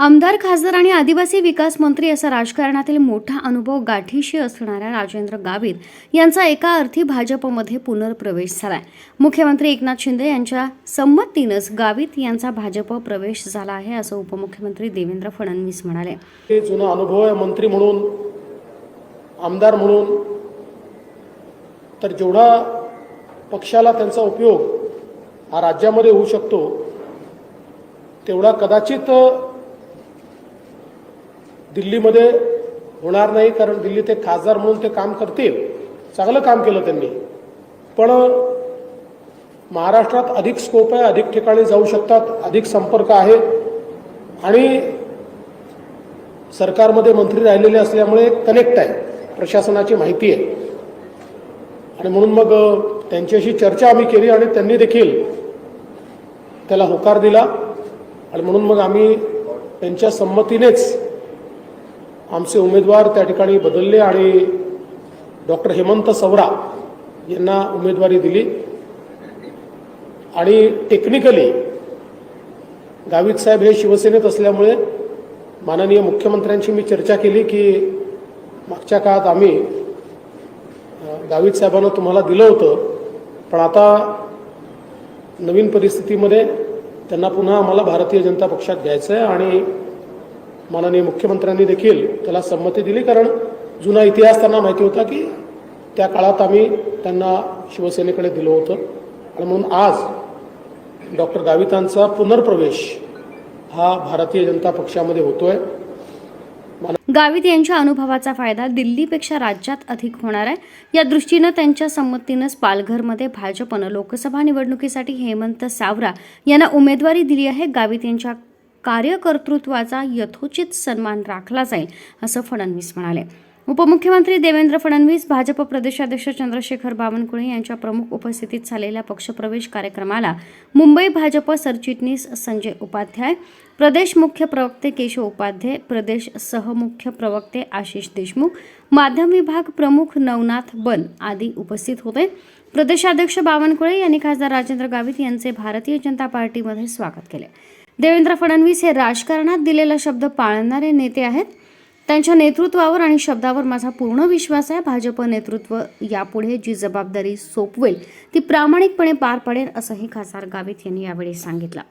आमदार खासदार आणि आदिवासी विकास मंत्री असा राजकारणातील मोठा अनुभव गाठीशी असणाऱ्या राजेंद्र गावित यांचा एका अर्थी भाजपमध्ये पुनर्प्रवेश झालाय. मुख्यमंत्री एकनाथ शिंदे यांच्या संमतीनंच गावित यांचा भाजप प्रवेश झाला आहे असं उपमुख्यमंत्री देवेंद्र फडणवीस म्हणाले. जुना अनुभव आहे मंत्री म्हणून आमदार म्हणून. तर जेवढा पक्षाला त्यांचा उपयोग हा राज्यामध्ये होऊ शकतो तेवढा कदाचित दिल्लीमध्ये होणार नाही कारण दिल्ली ते खासदार म्हणून ते काम करतील. चांगलं काम केलं त्यांनी. पण महाराष्ट्रात अधिक स्कोप आहे अधिक ठिकाणी जाऊ शकतात अधिक संपर्क आहे. आणि सरकारमध्ये मंत्री राहिलेले असल्यामुळे कनेक्ट आहे प्रशासनाची माहिती आहे. आणि म्हणून मग त्यांच्याशी चर्चा आम्ही केली आणि त्यांनी देखील त्याला होकार दिला. आणि म्हणून मग आम्ही त्यांच्या संमतीनेच आमचे उमेदवार त्या ठिकाणी बदलले आणि डॉक्टर हेमंत सवरा यांना उमेदवारी दिली. आणि टेक्निकली गावित साहेब हे शिवसेनेत असल्यामुळे माननीय मुख्यमंत्र्यांशी मी चर्चा केली की मागच्या काळात आम्ही गावित साहेबांना तुम्हाला दिलं होतं. पण आता नवीन परिस्थितीमध्ये त्यांना पुन्हा आम्हाला भारतीय जनता पक्षात घ्यायचं आहे आणि माननीय मुख्यमंत्र्यांनी देखील त्याला संमती दिली कारण जुना इतिहास त्यांना माहिती होता की त्या काळात आम्ही त्यांना शिवसेनेकडे दिलं होतं. आणि म्हणून आज डॉक्टर गावितांचा पुनर्प्रवेश हा भारतीय जनता पक्षामध्ये होतोय. गावित यांच्या अनुभवाचा फायदा दिल्लीपेक्षा राज्यात अधिक होणार आहे. या दृष्टीनं त्यांच्या संमतीनंच पालघरमध्ये भाजपनं लोकसभा निवडणुकीसाठी हेमंत सावरा यांना उमेदवारी दिली आहे. गावित यांच्या कार्यकर्तृत्वाचा यथोचित सन्मान राखला जाईल असं फडणवीस म्हणाले. उपमुख्यमंत्री देवेंद्र फडणवीस भाजप प्रदेशाध्यक्ष चंद्रशेखर बावनकुळे यांच्या प्रमुख उपस्थितीत झालेल्या पक्षप्रवेश कार्यक्रमाला मुंबई भाजप सरचिटणीस संजय उपाध्याय प्रदेश मुख्य प्रवक्ते केशव उपाध्याय प्रदेश सहमुख्य प्रवक्ते आशिष देशमुख माध्यम विभाग प्रमुख नवनाथ बन आदी उपस्थित होते. प्रदेशाध्यक्ष बावनकुळे यांनी खासदार राजेंद्र गावित यांचे भारतीय जनता पार्टीमध्ये स्वागत केले. देवेंद्र फडणवीस हे राजकारणात दिलेला शब्द पाळणारे नेते आहेत. त्यांच्या नेतृत्वावर आणि शब्दावर माझा पूर्ण विश्वास आहे. भाजप नेतृत्व यापुढे जी जबाबदारी सोपवेल ती प्रामाणिकपणे पार पडेल असंही खासदार गावित यांनी यावेळी सांगितलं.